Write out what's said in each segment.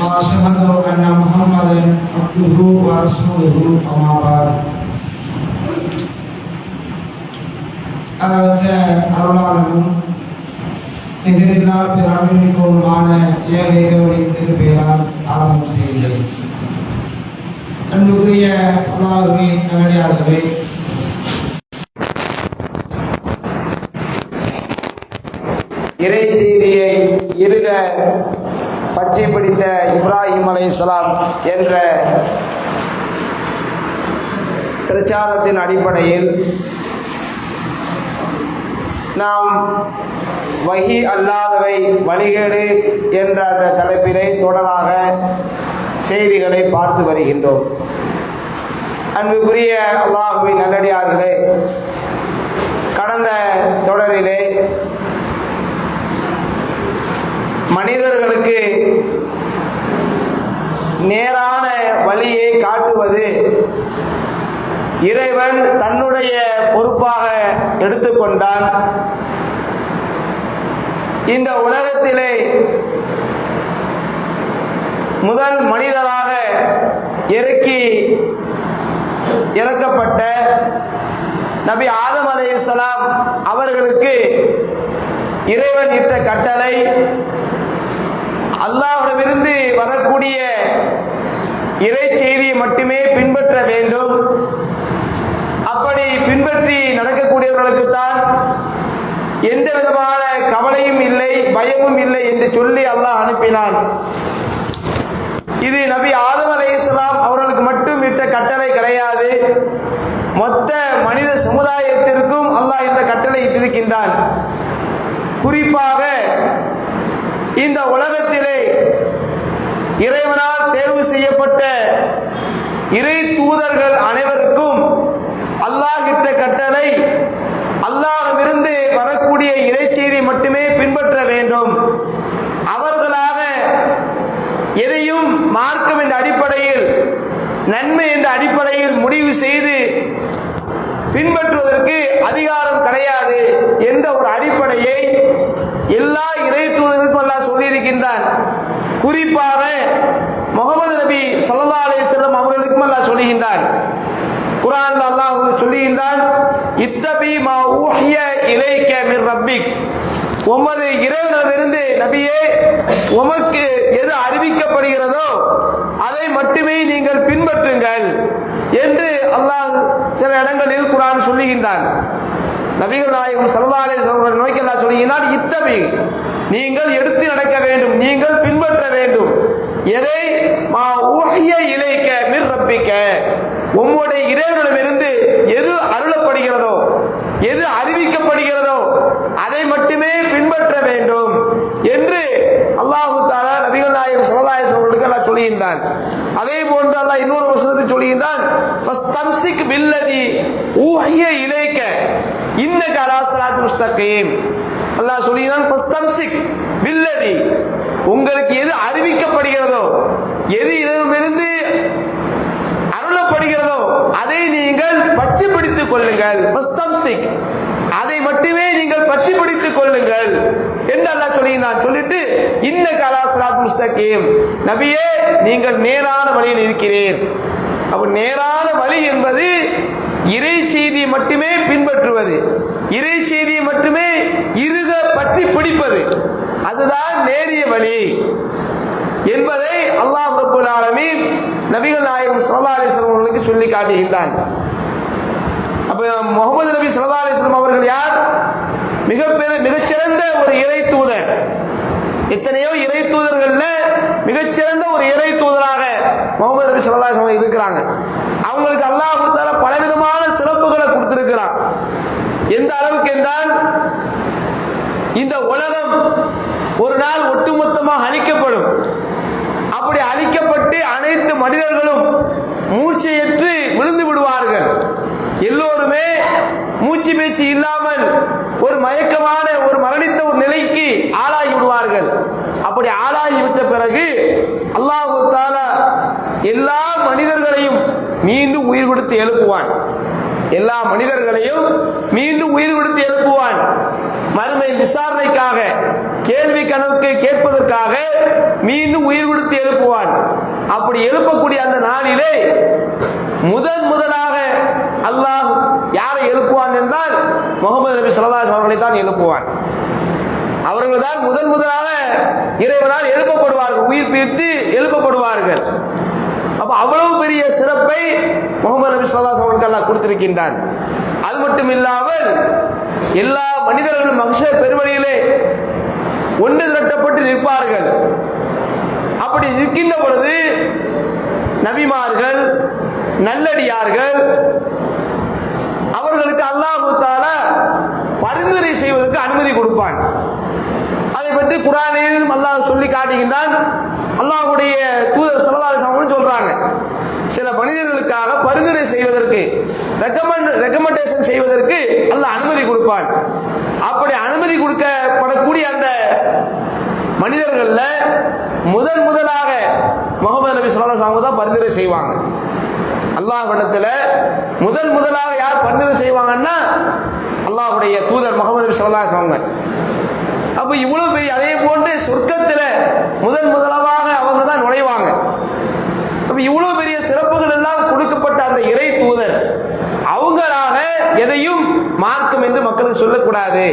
وأشهد أن محمدا عبده ورسوله أما بعد அளவற்ற அருளாளனும் நிகரில்லா பிறமிக்கவுமான ஏக இறைவனின் திருப்பெயரால் ஆரம்பம் செய்கின்றது அன்புக்குரிய அல்லாஹுவின் நல்லடியார்களே இறை செய்தியை இருக பற்றி பிடித்த இப்ராஹிம் அலை இஸ்லாம் என்ற பிரச்சாரத்தின் அடிப்படையில் நாம் வகி அல்லாதவை வழிகேடு என்ற அந்த தலைப்பிலே தொடராக செய்திகளை பார்த்து வருகின்றோம். அன்புக்குரிய அல்லாஹுவின் நல்லடியார்களே கடந்த தொடரிலே மனிதர்களுக்கு நேரான வழியை காட்டுவது இறைவன் தன்னுடைய பொறுப்பாக எடுத்துக்கொண்டான். இந்த உலகத்திலே முதல் மனிதராக இறக்கி இறக்கப்பட்ட நபி ஆதம் அலைஹிஸ்ஸலாம் அவர்களுக்கு இறைவன் இட்ட கட்டளை அல்லாஹ்விடமிருந்து வரக்கூடிய இறை செய்தியை மட்டுமே பின்பற்ற வேண்டும். அப்படி பின்பற்றி நடக்கக்கூடியவர்களுக்குத்தான் எந்த விதமான கவலையும் இல்லை பயமும் இல்லை என்று சொல்லி அல்லாஹ் அனுப்பினான். இது நபி ஆதம் அலைஹிஸ்ஸலாம் அவர்களுக்கு மட்டும் இட்ட கட்டளை கிடையாது. மொத்த மனித சமுதாயத்திற்கும் அல்லாஹ் இந்த கட்டளை இட்டிருக்கின்றான். குறிப்பாக இந்த உலகத்திலே இறைவனால் தேர்வு செய்யப்பட்ட இறை தூதர்கள் அனைவருக்கும் அல்லாஹிட்ட கட்டளை அல்லாஹிருந்து வரக்கூடிய இறை செய்தி மட்டுமே பின்பற்ற வேண்டும். அவர்களாக எதையும் மார்க்கம் என்ற அடிப்படையில் நன்மை என்ற அடிப்படையில் முடிவு செய்து பின்பற்றுவதற்கு அதிகாரம் கிடையாது என்ற ஒரு அடிப்படையை எல்லா இறை தூதர்களுக்கும் எல்லாம் சொல்லியிருக்கின்றான். குறிப்பாக முகமது நபி சல்லா அலைஹி அவர்களுக்கும் அல்லாஹ் சொல்லுகின்றான். குரான் அல்லாஹ் சொல்லுகின்றான் இத்தபி மா ஊஹிய இலைக்க மின் ரப்பிக். உமது இறைவனிடமிருந்து நபியே உமக்கு எது அறிவிக்கப்படுகிறதோ அதை மட்டுமே நீங்கள் பின்பற்றுங்கள் என்று அல்லாஹ் சில இடங்களில் குரான் சொல்லுகின்றான். நபிகள் நாயகம் சல்லா அலைஹி வஸல்லம் நோக்கி அல்லாஹ் இத்தபி நீங்கள் எடுத்து நடக்க வேண்டும் நீங்கள் பின்பற்ற வேண்டும். எதை? மா ஊஹிய இலைக்க மிர் ரப்பிக்க. உம்முடைய இறைவனிடமிருந்து எது அருளப்படுகிறதோ எது அறிவிக்கப்படுகிறதோ அதை மட்டுமே பின்பற்ற வேண்டும் என்று அல்லாஹு தாலா நபிகள் நாயகம் சமுதாய அலைஹி வஸல்லம் அல்லாஹ் சொல்லுகின்றான் அதே போன்று அல்லாஹ் இன்னொரு வசனத்தை சொல்லுகின்றான் ஃபஸ்தம்சிக் பில்லதி ஊஹிய இலைக்க இன்னக அலா முஸ்தகீம். அல்லாஹ் சொல்லுகிறான் ஃபஸ்தம்சிக் உங்களுக்கு எது அறிவிக்கப்படுகிறதோ எது இதிலிருந்து அருளப்படுகிறதோ அதை நீங்கள் பற்றி பிடித்துக் கொள்ளுங்கள் அதை மட்டுமே நீங்கள் பற்றி பிடித்துக் கொள்ளுங்கள் என்று அல்லாஹ் சொல்லினான் சொல்லிட்டு இன்ன கலாசராத் முஸ்தகீம். நபியே நீங்கள் நேரான வழியில் இருக்கிறீர். அப்ப நேரான வழி என்பது இறை செய்தியை மட்டுமே பின்பற்றுவது. இறை செய்தியை மட்டுமே இருக பற்றி பிடிப்பது. அதுதான் நேரிய வழி. என்பதை அல்லாஹ் ரபுல் ஆலமீன் நபிகள் நாயகம் ஸல்லல்லாஹு அவர்களுக்கு சொல்லி காட்டுகின்றான். அப்போ முகமது நபி ஸல்லல்லாஹு அவர்கள் யார்? மிகப்பெரிய மிகச்சிறந்த ஒரு இறை தூதர். எத்தனையோ இறை தூதர்கள்ல மிகச்சிறந்த ஒரு இறை தூதராக முகமது நபி ஸல்லல்லாஹு இருக்கிறாங்க. அவங்களுக்கு அல்லாஹு பலவிதமான சிறப்புகளை கொடுத்திருக்கிறான். எந்த அளவுக்கு என்றால் இந்த உலகம் ஒரு நாள் ஒட்டுமொத்தமாக அழிக்கப்படும். அப்படி அழிக்கப்பட்டு அனைத்து மனிதர்களும் மூச்சையற்று விழுந்து விடுவார்கள். எல்லோருமே மூச்சு பேச்சு இல்லாமல் ஒரு மயக்கமான ஒரு மரணித்த ஒரு நிலைக்கு ஆளாகி விடுவார்கள். அப்படி ஆளாகி விட்ட பிறகு அல்லாஹு தாலா எல்லா மனிதர்களையும் மீண்டும் உயிர் கொடுத்து எழுப்புவான். எல்லா மனிதர்களையும் மீண்டும் உயிர் கொடுத்து எழுப்புவான். மறுமை விசாரணைக்காக கேள்வி கணக்கு கேட்பதற்காக மீண்டும் உயிர் கொடுத்து எழுப்புவான். அப்படி எழுப்பக்கூடிய அந்த நாளிலே முதன் முதலாக அல்லாஹ் யாரை எழுப்புவான் என்றால் முகமது நபி ஸல்லல்லாஹு அவர்களை தான் எழுப்புவான். அவர்கள் தான் முதன் முதலாக இறைவனால் எழுப்பப்படுவார்கள் உயிர் பிரித்து எழுப்பப்படுவார்கள். அப்ப அவ்வளவு பெரிய சிறப்பை முகமது நபி ஸல்லல்லாஹு அவர்களுக்கு அல்லாஹ் கொடுத்திருக்கின்றான். அது மட்டும் இல்லாமல் எல்லா மனிதர்களும் மகிஷ பெருவழியிலே ஒன்று திரட்டப்பட்டு நிற்பார்கள். அப்படி நிற்கின்ற பொழுது நபிமார்கள் நல்லடியார்கள் அவர்களுக்கு அல்லாஹு பரிந்துரை செய்வதற்கு அனுமதி கொடுப்பான். அதை பற்றி குரானிலும் அல்லாஹ் சொல்லி காட்டுகின்றான். அல்லாஹ்வுடைய தூதர் சலதாரி சொல்றாங்க. சில மனிதர்களுக்காக பரிந்துரை செய்வதற்கு ரெக்கமெண்ட் ரெக்கமெண்டேஷன் செய்வதற்கு அல்ல அனுமதி கொடுப்பான். அப்படி அனுமதி கொடுக்கப்படக்கூடிய அந்த மனிதர்கள்ல முதன் முதலாக முகமது நபி ஸல்லல்லாஹு சாமி தான் பரிந்துரை செய்வாங்க. அல்லாஹ்விடத்துல முதன் முதலாக யார் பரிந்துரை செய்வாங்கன்னா அல்லாஹுடைய தூதர் முகமது நபி சொல்லா அலைஹி அவங்க. இவ்வளோ பெரிய அதே போன்று சொர்க்கத்தில் முதன் முதலாக அவங்க தான் நுழைவாங்க அப்ப இவ்வளவு பெரிய சிறப்புகள் எல்லாம் கொடுக்கப்பட்ட அந்த இறை தூதர் அவங்களாக எதையும் மார்க்கம் என்று மக்களுக்கு சொல்லக்கூடாது.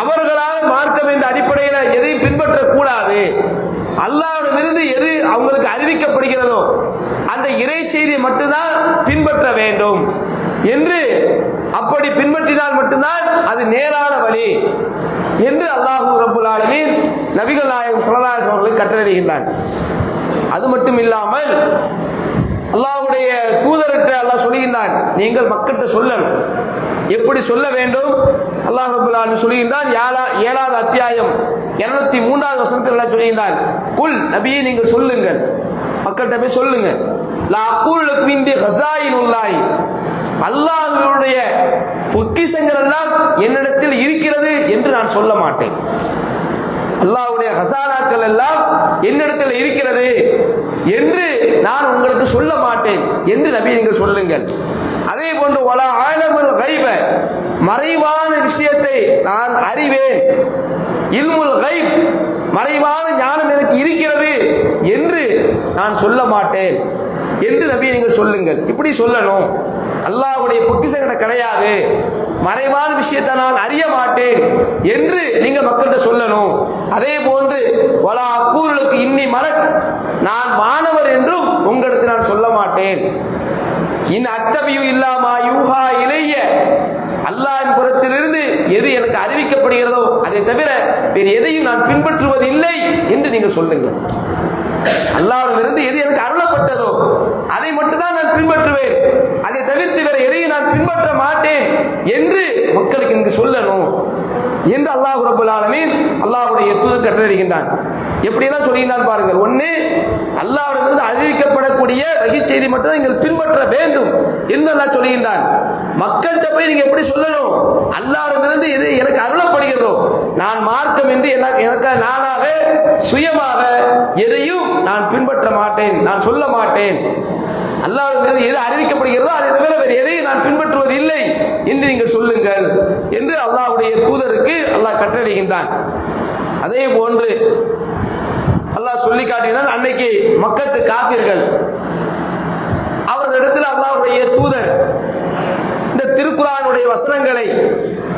அவர்களால் மார்க்கம் என்ற அடிப்படையில் எதையும் பின்பற்றக்கூடாது. அல்லாவிடமிருந்து எது அவங்களுக்கு அறிவிக்கப்படுகிறதோ அந்த இறை செய்தியை மட்டும்தான் பின்பற்ற வேண்டும். என்று அப்படி பின்பற்றினால் மட்டும்தான் அது நேரான வழி. என்று அல்லாஹூ ரபுல் ஆலமின் நபிகள் நாயகம் சல்லல்லாஹு அவர்களை கட்டளையிடுகின்றான். அது மட்டும் இல்லாமல் அல்லாஹ்வுடைய தூதர்கிட்ட அல்லாஹ் சொல்லுகின்றான் நீங்கள் மக்கள்கிட்ட சொல்லணும். எப்படி சொல்ல வேண்டும்? அல்லாஹ் ரபுல் ஆலமீன் சொல்லுகின்றான் ஏழா ஏழாவது அத்தியாயம் இருநூத்தி மூன்றாவது வசனத்தில் அல்லாஹ் சொல்லுகின்றான் குல் நபியை நீங்கள் சொல்லுங்கள். மக்கள்கிட்ட போய் சொல்லுங்க லா அக்கூலுக்கும் இந்திய ஹசாயின் உள்ளாய் அல்லாஹ்வுடைய எல்லாம் என்னிடத்தில் இருக்கிறது என்று நான் சொல்ல மாட்டேன். அல்லாஹ்வுடைய ஹசானாக்கள் எல்லாம் என்னிடத்தில் இருக்கிறது என்று நான் உங்களுக்கு சொல்ல மாட்டேன் என்று நபி நீங்கள் சொல்லுங்கள். அதே போன்று வள ஆழமல் கைப மறைவான விஷயத்தை நான் அறிவேன். இல்முல் கைப் மறைவான ஞானம் எனக்கு இருக்கிறது என்று நான் சொல்ல மாட்டேன். என்று நபி நீங்கள் சொல்லுங்கள். இப்படி சொல்லணும். அல்லாஹ்வுடைய பொக்கிசங்கட கிடையாது. மறைவான விஷயத்தை நான் அறிய மாட்டேன் என்று நீங்க மக்கள்கிட்ட சொல்லணும். அதே போன்று வலா அக்கூர்களுக்கு இன்னி மலக் நான் மாணவர் என்றும் உங்களுக்கு நான் சொல்ல மாட்டேன். இன் அத்தபியு இல்லாமா யூஹா இளைய அல்லாஹின் புறத்திலிருந்து எது எனக்கு அறிவிக்கப்படுகிறதோ அதை தவிர வேறு எதையும் நான் பின்பற்றுவது இல்லை என்று நீங்கள் சொல்லுங்கள். அல்லாஹ்விடமிருந்து எது எனக்கு அருளப்பட்டதோ அதை மட்டும்தான் நான் பின்பற்றுவேன். அதை தவிர்த்து வேற எதையும் நான் பின்பற்ற மாட்டேன் என்று மக்களுக்கு இங்கு சொல்லணும் என்று அல்லாஹ் ரபுல் ஆலமீன் அல்லாஹ்வுடைய தூதர் கட்டளையிடுகின்றான். எப்படியெல்லாம் சொல்லுகின்றான் பாருங்கள். ஒன்று அல்லாஹ்விடமிருந்து அறிவிக்கப்படக்கூடிய செய்தி மட்டும் நீங்கள் பின்பற்ற வேண்டும் என்று அல்லாஹ் சொல்லுகின்றான் மக்கள்கிட்ட போய் நீங்க எப்படி சொல்லணும்? அல்லாஹ்விடமிருந்து இது எனக்கு அருளப்படுகிறதோ நான் மார்க்கம் என்று எனக்கு எனக்கு நானாக சுயமாக எதையும் நான் பின்பற்ற மாட்டேன் நான் சொல்ல மாட்டேன். அல்லாஹ்விடமிருந்து எது அறிவிக்கப்படுகிறதோ அதை தவிர வேறு எதையும் நான் பின்பற்றுவது இல்லை என்று நீங்கள் சொல்லுங்கள் என்று அல்லாவுடைய தூதருக்கு அல்லாஹ் கட்டளையிடுகின்றான். அதே போன்று அல்லாஹ் சொல்லி காட்டினான் அன்னைக்கு மக்கத்து காப்பீர்கள் அவர்களிடத்தில் அல்லாஹ்வுடைய தூதர் இந்த திருக்குறானுடைய வசனங்களை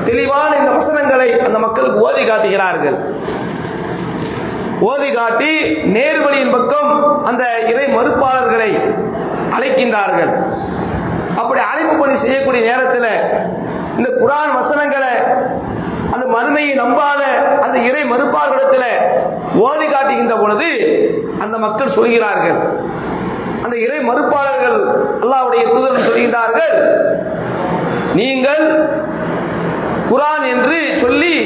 தெளிவான இந்த வசனங்களை அந்த மக்களுக்கு ஓதி காட்டுகிறார்கள். ஓதி காட்டி நேர்வழியின் பக்கம் அந்த இறை மறுப்பாளர்களை அழைக்கின்றார்கள். அப்படி அழைப்பு பணி செய்யக்கூடிய நேரத்தில் இந்த குரான் வசனங்களை அந்த மறுமையை நம்பாத அந்த இறை மறுப்பார்களிடத்தில் ஓதி காட்டுகின்ற பொழுது அந்த மக்கள் சொல்கிறார்கள். அந்த இறை மறுப்பாளர்கள் அல்லாவுடைய தூதர் சொல்கின்றார்கள் நீங்கள் குரான் என்று சொல்லி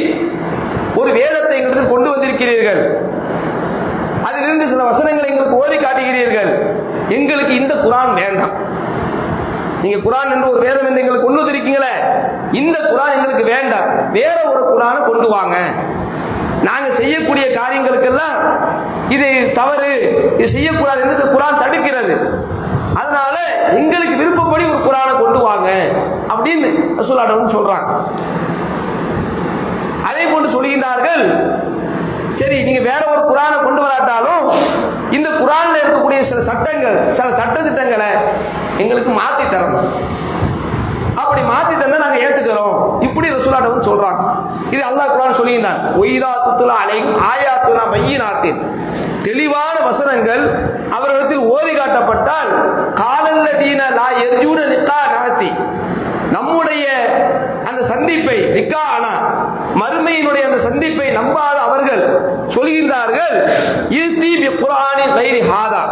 ஒரு வேதத்தை எங்களுக்கு கொண்டு வந்திருக்கிறீர்கள். அதிலிருந்து சில வசனங்களை எங்களுக்கு ஓதி காட்டுகிறீர்கள். எங்களுக்கு இந்த குரான் வேண்டாம். நீங்க குரான் என்று ஒரு வேதம் என்று எங்களுக்கு கொண்டு வந்திருக்கீங்களே இந்த குரான் எங்களுக்கு வேண்டாம். வேற ஒரு குரானை கொண்டு வாங்க. நாங்க செய்யக்கூடிய காரியங்களுக்கெல்லாம் இது தவறு இது செய்யக்கூடாது என்று குரான் தடுக்கிறது. அதனால எங்களுக்கு விருப்பப்படி ஒரு குரானை கொண்டு வாங்க அப்படின்னு ரசூலாட்ட வந்து சொல்றாங்க. அதே போன்று சொல்கின்றார்கள் சரி நீங்க வேற ஒரு குரானை கொண்டு வராட்டாலும் இந்த குரான்ல இருக்கக்கூடிய சில சட்டங்கள் சில சட்ட திட்டங்களை எங்களுக்கு மாத்தி தரணும். அப்படி மாத்தி தந்தா நாங்க ஏத்துக்கிறோம். இப்படி ரசூலாட்ட வந்து சொல்றாங்க. இது அல்லாஹ் குரான் சொல்லுகிறான் ஒய்தா துத்துலா அலை ஆயாத்துலா பையினாத்தின். தெளிவான வசனங்கள் அவர்களிடத்தில் ஓதி காட்டப்பட்டால் காலல்லதீன லா எர்ஜூன நிக்கா நகத்தி நம்முடைய அந்த சந்திப்பை நிக்கா ஆனா மறுமையினுடைய அந்த சந்திப்பை நம்பாத அவர்கள் சொல்கின்றார்கள் இது தீபி குரானின் வைரி ஹாதா.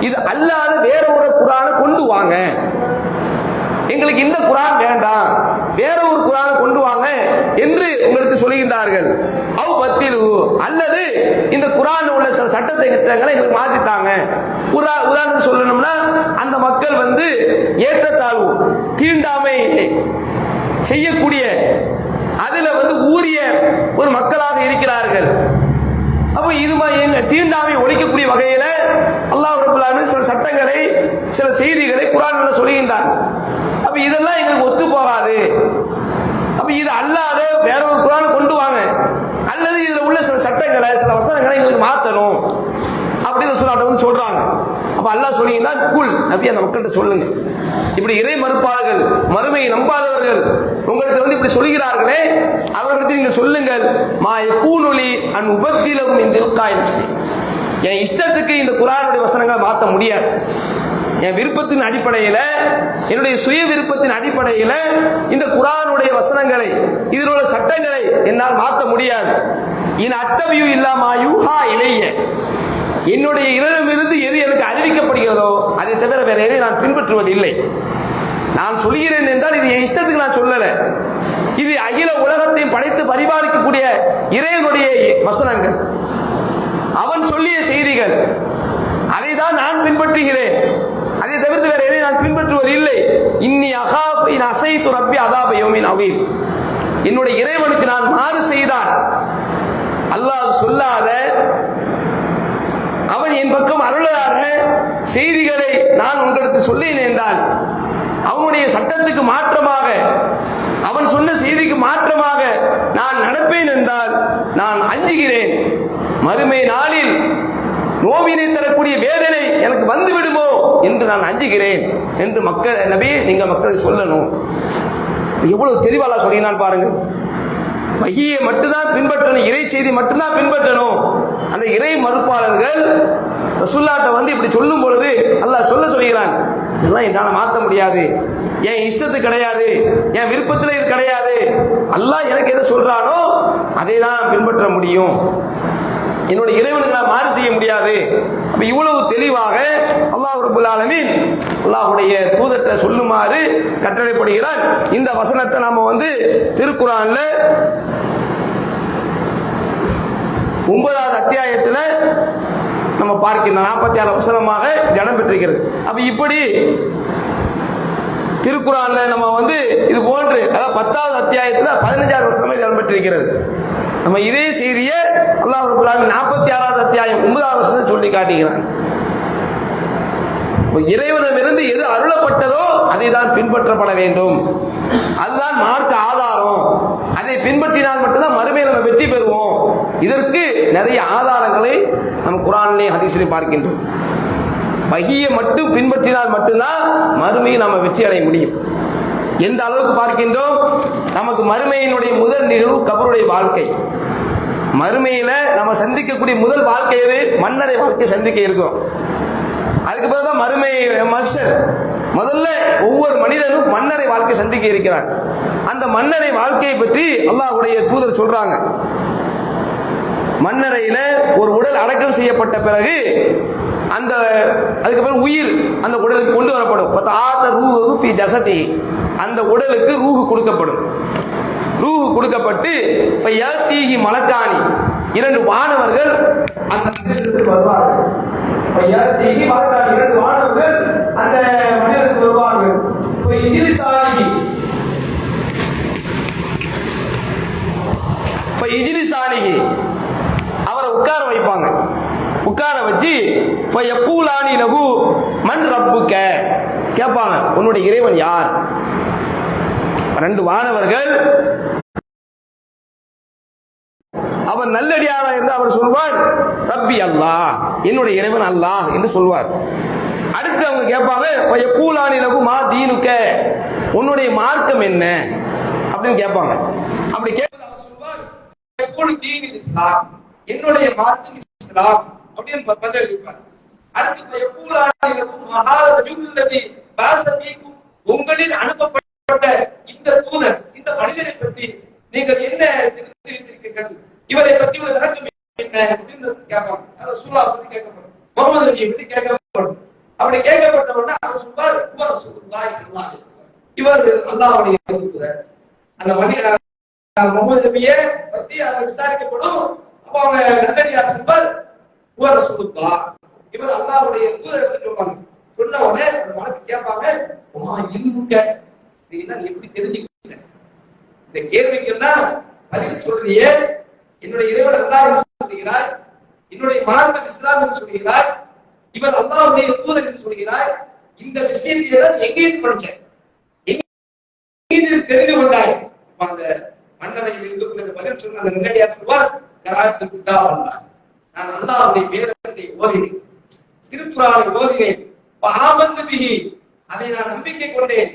இது அல்லாத வேற ஒரு குரானை கொண்டு வாங்க. எங்களுக்கு இந்த குரான் வேண்டாம். வேற ஒரு குரானை கொண்டு வாங்க என்று உங்களுக்கு சொல்லுகின்றார்கள் அவ் பத்தில் அல்லது இந்த குரான் உள்ள சில சட்டத்தை திட்டங்களை எங்களுக்கு மாத்தித்தாங்க உரா உதாரணத்துக்கு சொல்லணும்னா அந்த மக்கள் வந்து ஏற்றத்தாழ்வு தீண்டாமை செய்யக்கூடிய அதுல வந்து ஊரிய ஒரு மக்களாக இருக்கிறார்கள். அப்போ இது மாதிரி எங்க தீண்டாமை ஒழிக்கக்கூடிய வகையில அல்லாஹ் ரபுல் சில சட்டங்களை சில செய்திகளை குரான்ல சொல்லுகின்றார் அப்ப இதெல்லாம் எங்களுக்கு ஒத்து போகாது. அப்ப இது அல்லாத வேற ஒரு குரானை கொண்டு வாங்க. அல்லது இதுல உள்ள சில சட்டங்களை சில வசனங்களை எங்களுக்கு மாத்தணும். அப்படின்னு சொல்லாட்ட வந்து சொல்றாங்க. அப்ப அல்லாஹ் சொன்னீங்கன்னா குல் அப்படி அந்த மக்கள்கிட்ட சொல்லுங்க. இப்படி இறை மறுப்பாளர்கள் மறுமையை நம்பாதவர்கள் உங்களுக்கு வந்து இப்படி சொல்கிறார்களே அவர்களுக்கு நீங்கள் சொல்லுங்கள். மா எக்கூனொலி அன் உபத்திலவும் இந்த காயம் என் இஷ்டத்துக்கு இந்த குரானுடைய வசனங்களை மாற்ற முடியாது. என் விருப்பத்தின் அடிப்படையில் என்னுடைய சுய விருப்பத்தின் அடிப்படையில் இந்த குரானுடைய வசனங்களை இதில் உள்ள சட்டங்களை என்னால் மாற்ற முடியாது. இன் அத்தவியூ இல்லாமா யூஹா இளைய என்னுடைய இருந்து எது எனக்கு அறிவிக்கப்படுகிறதோ அதை தவிர வேற எதை நான் பின்பற்றுவது இல்லை நான் சொல்கிறேன் என்றால் இது என் இஷ்டத்துக்கு நான் சொல்லல. இது அகில உலகத்தையும் படைத்து பரிபாலிக்கக்கூடிய இறைவனுடைய வசனங்கள். அவன் சொல்லிய செய்திகள். அதை தான் நான் பின்பற்றுகிறேன். அதை தவிர்த்து வேற எதையும் நான் பின்பற்றுவது இல்லை. இன்னி அகாபை அசை துரப்பி அதாப யோமின் அவீன் என்னுடைய இறைவனுக்கு நான் மாறு செய்தான் அல்லாஹ் சொல்லாத அவன் என் பக்கம் அருளாத செய்திகளை நான் உங்களுக்கு சொல்லேன் என்றால் அவனுடைய சட்டத்துக்கு மாற்றமாக அவன் சொன்ன செய்திக்கு மாற்றமாக நான் நடப்பேன் என்றால் நான் அஞ்சுகிறேன். மறுமை நாளில் நோவினை தரக்கூடிய வேதனை எனக்கு வந்து விடுமோ என்று நான் அஞ்சுகிறேன் என்று மக்கள் நபியே நீங்கள் மக்களுக்கு சொல்லணும். எவ்வளவு தெளிவாளா சொல்லினான் பாருங்க. வகியை மட்டும்தான் பின்பற்றணும் இறை செய்தி மட்டும்தான் பின்பற்றணும். அந்த இறை மறுப்பாளர்கள் ரசுல்லாட்ட வந்து இப்படி சொல்லும் பொழுது அல்லாஹ் சொல்ல சொல்கிறான் இதெல்லாம் என்னால் மாற்ற முடியாது. என் இஷ்டத்து கிடையாது. என் விருப்பத்தில் இது கிடையாது. அல்லாஹ் எனக்கு எதை சொல்கிறானோ அதை தான் பின்பற்ற முடியும். என்னுடைய இறைவனுக்கு நான் மாறு செய்ய முடியாது. அப்போ இவ்வளவு தெளிவாக அல்லாஹ் ரபுல் ஆலமின் அல்லாஹுடைய தூதற்ற சொல்லுமாறு கட்டளைப்படுகிறார். இந்த வசனத்தை நாம் வந்து திருக்குறான்ல ஒன்பதாவது அத்தியாயத்தில் நம்ம பார்க்கின்ற நாற்பத்தி ஆறு வசனமாக இது இடம் பெற்றிருக்கிறது அப்போ இப்படி திருக்குறான்ல நம்ம வந்து இது போன்று அதாவது பத்தாவது அத்தியாயத்தில் பதினஞ்சாவது வசனமாக இது இடம் பெற்றிருக்கிறது நம்ம இதே செய்தியை அல்லாஹ் ரபுல்லாமி நாற்பத்தி ஆறாவது அத்தியாயம் ஒன்பதாவது வருஷம் சொல்லி காட்டுகிறான் இறைவனிடமிருந்து எது அருளப்பட்டதோ அதை தான் பின்பற்றப்பட வேண்டும். அதுதான் மார்க்க ஆதாரம். அதை பின்பற்றினால் மட்டும்தான் மறுமையில் நம்ம வெற்றி பெறுவோம். இதற்கு நிறைய ஆதாரங்களை நம்ம குரானிலே ஹதீஸிலே பார்க்கின்றோம். பகியை மட்டும் பின்பற்றினால் மட்டும்தான் மறுமையை நம்ம வெற்றி அடைய முடியும். எந்த அளவுக்கு பார்க்கின்றோம்? நமக்கு மறுமையினுடைய முதல் நிகழ்வு கபருடைய வாழ்க்கை. மறுமையில் நம்ம சந்திக்கக்கூடிய முதல் வாழ்க்கை எது? மன்னரை வாழ்க்கை சந்திக்க இருக்கிறோம். அதுக்கு பிறகு தான் மறுமை மக்சர் முதல்ல ஒவ்வொரு மனிதனும் மன்னரை வாழ்க்கை சந்திக்க இருக்கிறார் அந்த மன்னரை வாழ்க்கையை பற்றி அல்லாஹுடைய தூதர் சொல்றாங்க. மன்னரையில ஒரு உடல் அடக்கம் செய்யப்பட்ட பிறகு அந்த அதுக்கப்புறம் உயிர் அந்த உடலுக்கு கொண்டு வரப்படும். ஆத்த ரூ ரூபி ஜசதி அந்த உடலுக்கு ரூஹு கொடுக்கப்படும். ரூஹு கொடுக்கப்பட்டு தீகி மலக்கானி. இரண்டு வானவர்கள் அந்த மனிதருக்கு வருவார்கள். இப்ப யாத்திக்கு இரண்டு வானவர்கள் அந்த மனிதருக்கு வருவார்கள். இப்ப அவரை உட்கார வைப்பாங்க. உட்கார வச்சு எப்பூலானி லகு மண் ரப்புக்க? கேட்பாங்க. உன்னுடைய இறைவன் யார்? ரெண்டு வானவர்கள் அவர் நல்லடியாரா என்று அவர் சொல்வார் ரப்பி அல்லாஹ் என்னுடைய இறைவன் அல்லாஹ் என்று சொல்வார். அடுத்து அவங்க கேட்பாங்க கூலானி லகு தீனுக்க உன்னுடைய மார்க்கம் என்ன? அப்படின்னு கேட்பாங்க. அப்படி கேட்க எப்பொழுது தீன் இஸ்லாம் என்னுடைய மார்க்கம் இஸ்லாம் அப்படின்னு ப- பதில் அளிப்பார் அடுத்து எப்பூராணிகளும் மகாரஜுல்லதி பாசதீக்கும் உங்களில் அனுப்பப்பட்ட இந்த தூதர் இந்த மனிதரை பற்றி நீங்கள் என்ன தெரிந்து வைத்திருக்கிறீர்கள் இவரை பற்றி ஒரு விளக்கம் என்ன? அப்படின்னு கேட்பாங்க அதை சூழா பற்றி கேட்கப்படும். முகமது நபியை பற்றி கேட்கப்படும். அப்படி கேட்கப்பட்ட உடனே அவர் சொல்வார் இவர் சொல்வார் இவர் தூதர். அந்த மனிதர் முகமது நபியே பத்தி அதை விசாரிக்கப்படும். அப்போ அவங்க நல்லடியார் சொல்வார் இவர் சொல்லுப்பா இவர் அல்லாஹ்வுடைய தூதர் சொல்லுவாங்க சொன்ன உடனே அந்த மனசு கேட்பாங்க உமா இல்முக்க அப்படின்னா எப்படி தெரிஞ்சுக்கிட்ட? இந்த கேள்விக்குன்னா பதில் சொல்றியே. என்னுடைய இறைவன் அல்லாஹ் என்று சொல்கிறாய் என்னுடைய மார்க்கம் இஸ்லாம் என்று சொல்கிறார். இவர் அல்லாஹ்வுடைய தூதர் என்று சொல்கிறார். இந்த விஷயத்தை எல்லாம் எங்கேயும் படிச்சேன் தெரிந்து கொண்டாய்? அந்த மன்னரையில் இருக்கக்கூடிய அந்த பதில் சொன்ன அந்த நிலையார் சொல்வார் கராத்து விட்டா வந்தார் நான் அல்லாஹ்வுடைய வேதத்தை ஓதினேன். திருக்குறானை ஓதினேன். அப்ப ஆமந்து பிகி அதை நான் நம்பிக்கை கொண்டேன்.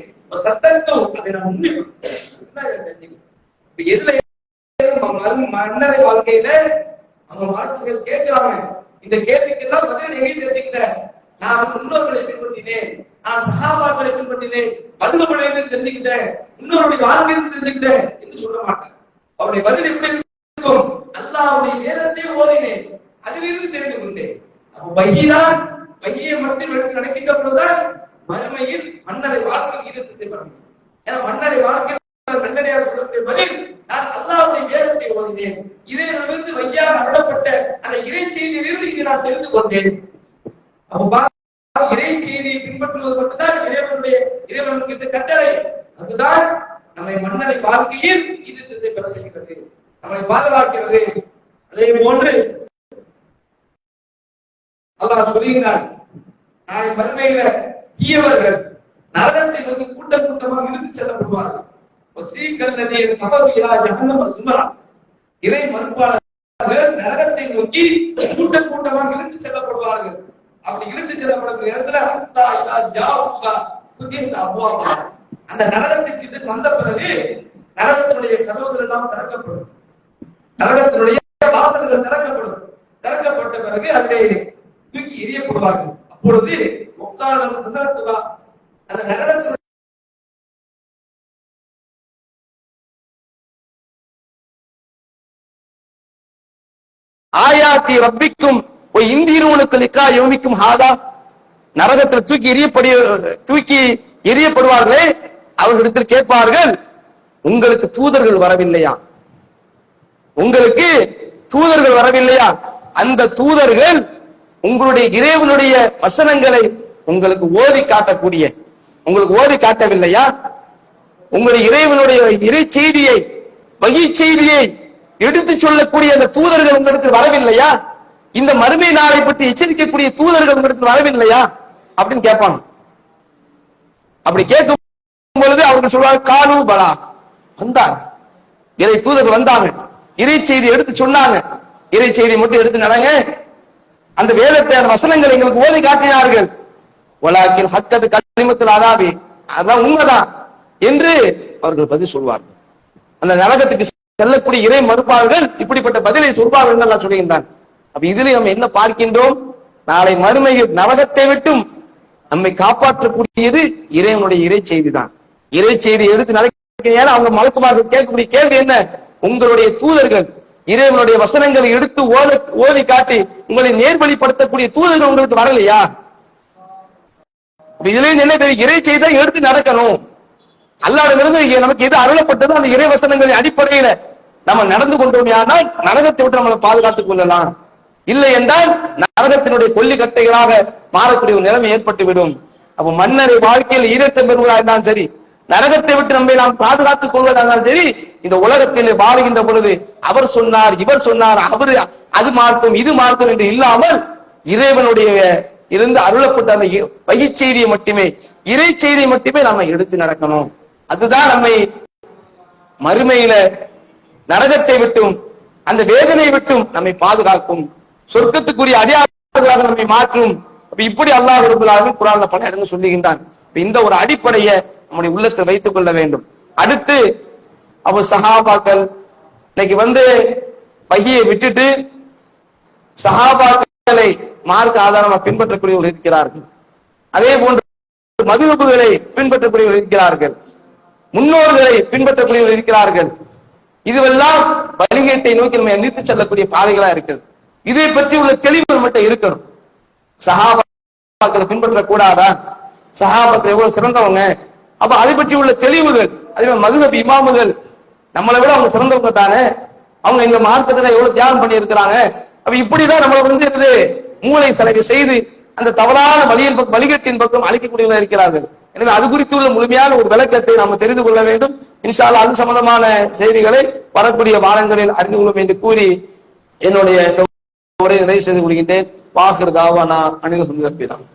எதுல மன்னரை வாழ்க்கையில? அவங்க வார்த்தைகள் கேட்கிறாங்க. இந்த கேள்விக்கெல்லாம் பதில் எங்கே தெரிஞ்சுக்கிட்ட நான் முன்னோர்களை பின்பற்றினேன். நான் சகாபாக்களை பின்பற்றினேன். மதுமலையில தெரிஞ்சுக்கிட்டேன்? இன்னொருடைய வாழ்க்கையில் தெரிஞ்சுக்கிட்டேன்? என்று சொல்ல மாட்டேன் அவருடைய பதில் எப்படி இருக்கும்? அல்லாஹ்வுடைய வேதத்தை ஓதினேன். அதிலிருந்து தெரிந்து கொண்டேன். அப்ப பையினால் பையை மட்டும் எடுத்து பொழுதுதான் மறுமையில் மன்னரை வாழ்க்கை ஈரத்தை வரும் ஏன்னா மன்னரை வாழ்க்கை நல்லடியார் சொல்லக்கூடிய பதில் நான் அல்லாவுடைய வேதத்தை ஓதினேன் இதிலிருந்து வையால் அருளப்பட்ட அந்த இறை செய்தியிலிருந்து இதை நான் தெரிந்து கொண்டேன். அப்ப பா- இறை செய்தியை பின்பற்றுவது மட்டும்தான் இறைவனுடைய இறைவன் கிட்ட கட்டளை. அதுதான் நம்மை மன்னரை வாழ்க்கையில் ஈரத்தை பெற செய்கிறது. நம்மை பாதுகாக்கிறது. அதே போன்று அல்லாஹ் சொல்லுகிறான் நாளை மறுமையில தீயவர்கள் நரகத்தை நோக்கி கூட்டம் கூட்டமாக இழுத்து செல்லப்படுவார்கள். வசீகல் நதியில் சுமரா இறை மறுப்பாளர்கள் நரகத்தை நோக்கி கூட்டம் கூட்டமாக இழுத்து செல்லப்படுவார்கள். அப்படி இழுத்து செல்லப்படக்கூடிய இடத்துல அத்தா இலா ஜாவுகா புதிய அவ்வாவா அந்த நரகத்துக்கு வந்த பிறகு நரகத்தினுடைய கதவுகள் எல்லாம் திறக்கப்படும். நரகத்தினுடைய வாசல்கள் திறக்கப்படும். திறக்கப்பட்ட பிறகு அதிலே தூக்கி எரியப்படுவார்கள் அப்பொழுது அந்த ஆயாத்தி ரப்பிக்கும் இந்தியனுக்கு நிக்கா யோமிக்கும் ஹாதா? நரகத்தில் தூக்கி எரியப்படிய தூக்கி எரியப்படுவார்களே அவர்களிடத்தில் கேட்பார்கள் உங்களுக்கு தூதர்கள் வரவில்லையா? உங்களுக்கு தூதர்கள் வரவில்லையா? அந்த தூதர்கள் உங்களுடைய இறைவனுடைய வசனங்களை உங்களுக்கு ஓதி காட்டக்கூடிய உங்களுக்கு ஓதி காட்டவில்லையா? உங்களுடைய இறைவனுடைய இறை செய்தியை வகி செய்தியை எடுத்து சொல்லக்கூடிய அந்த தூதர்கள் உங்களுக்கு வரவில்லையா? இந்த மறுமை நாளை பற்றி எச்சரிக்கக்கூடிய தூதர்கள் உங்களுக்கு வரவில்லையா? அப்படின்னு கேட்பாங்க. அப்படி கேட்கும் பொழுது அவர்கள் சொல்வாங்க காலு பலா. வந்தாங்க இறை தூதர் வந்தாங்க. இறை செய்தி எடுத்து சொன்னாங்க. இறை செய்தி மட்டும் எடுத்து நடங்க. அந்த வேதத்தை அந்த வசனங்கள் எங்களுக்கு ஓதி காட்டினார்கள். ஒலாக்கில் ஹக்கது கனிமத்தில் அதாபி. அதான் உண்மைதான். என்று அவர்கள் பதில் சொல்வார்கள். அந்த நரகத்துக்கு செல்லக்கூடிய இறை மறுப்பாளர்கள் இப்படிப்பட்ட பதிலை சொல்வார்கள் என்று அல்லாஹ் சொல்கின்றான். அப்ப இதுல நம்ம என்ன பார்க்கின்றோம்? நாளை மறுமையில் நரகத்தை விட்டும் நம்மை காப்பாற்றக்கூடியது இறைவனுடைய இறை செய்திதான். இறை செய்தி எடுத்து நடக்கிறேன் அவங்க மலக்குமார்கள் கேட்கக்கூடிய கேள்வி என்ன? உங்களுடைய தூதர்கள் இறைவனுடைய வசனங்களை எடுத்து ஓத ஓதி காட்டி உங்களை நேர்வழிப்படுத்தக்கூடிய தூதர்கள் உங்களுக்கு வரலையா? இதுல இருந்து என்ன தெரியும்? இறை செய்தா எடுத்து நடக்கணும். அல்லாவிலிருந்து நமக்கு எது அருளப்பட்டதோ அந்த இறை வசனங்களின் அடிப்படையில நம்ம நடந்து கொண்டோம் யாருன்னா நரகத்தை விட்டு நம்மளை பாதுகாத்துக் கொள்ளலாம். இல்லை என்றால் நரகத்தினுடைய கொல்லிக்கட்டைகளாக மாறக்கூடிய ஒரு நிலைமை ஏற்பட்டுவிடும். அப்ப மன்னரை வாழ்க்கையில் ஈரேற்றம் பெறுவதாக இருந்தாலும் சரி நரகத்தை விட்டு நம்மை நாம் பாதுகாத்துக் கொள்வதா இருந்தாலும் சரி இந்த உலகத்தில் வாழுகின்ற பொழுது அவர் சொன்னார் இவர் சொன்னார் அவர் அது மார்க்கம் இது மார்க்கம் என்று இல்லாமல் இறைவனுடைய இருந்து அருளப்பட்ட அந்த வகை செய்தியை மட்டுமே இறை செய்தியை மட்டுமே நம்ம எடுத்து நடக்கணும். அதுதான் நம்மை மறுமையில நரகத்தை விட்டும் அந்த வேதனை விட்டும் நம்மை பாதுகாக்கும். சொர்க்கத்துக்குரிய அடியார்களாக நம்மை மாற்றும். அப்ப இப்படி அல்லாஹ் ரபுல்லாஹு குரான்ல பல இடங்கள் சொல்லுகின்றான். இந்த ஒரு அடிப்படையை நம்முடைய உள்ளத்தில் வைத்துக் கொள்ள வேண்டும். அடுத்து அவ சஹாபாக்கள் இன்னைக்கு வந்து பையை விட்டுட்டு சஹாபாக்களை மார்க்க ஆதாரமாக பின்பற்றக்கூடியவர்கள் இருக்கிறார்கள். அதே போன்று மதுவப்புகளை பின்பற்றக்கூடியவர்கள் இருக்கிறார்கள். முன்னோர்களை பின்பற்றக்கூடியவர்கள் இருக்கிறார்கள். இதுவெல்லாம் வழிகேட்டை நோக்கி நம்ம எண்ணித்து செல்லக்கூடிய பாதைகளா இருக்குது இதை பற்றி உள்ள தெளிவு மட்டும் இருக்கணும். சகாபாக்களை பின்பற்ற கூடாதா சகாபாக்கள் எவ்வளவு சிறந்தவங்க? அப்ப அதை பற்றி உள்ள தெளிவுகள் அதே மாதிரி மதுகப் இமாமுகள் நம்மளை விட அவங்க சிறந்தவங்க தானே? அவங்க இந்த மார்க்கத்துல எவ்வளவு தியானம் பண்ணி இருக்கிறாங்க அப்ப இப்படிதான் நம்மளை வந்து மூளை செலவு செய்து அந்த தவறான வழியின் பக்கம் வழிகட்டின் பக்கம் அழைக்கக்கூடியவர்கள் இருக்கிறார்கள். எனவே அது குறித்து உள்ள முழுமையான ஒரு விளக்கத்தை நாம் தெரிந்து கொள்ள வேண்டும். இன்ஷால்லா அது சம்பந்தமான செய்திகளை வரக்கூடிய வாரங்களில் அறிந்து கொள்ளும் என்று கூறி என்னுடைய இந்த உரையை நிறைவு செய்து கொள்கின்றேன். வாசர் தாவானா அணில் சுந்தரப்பிதான்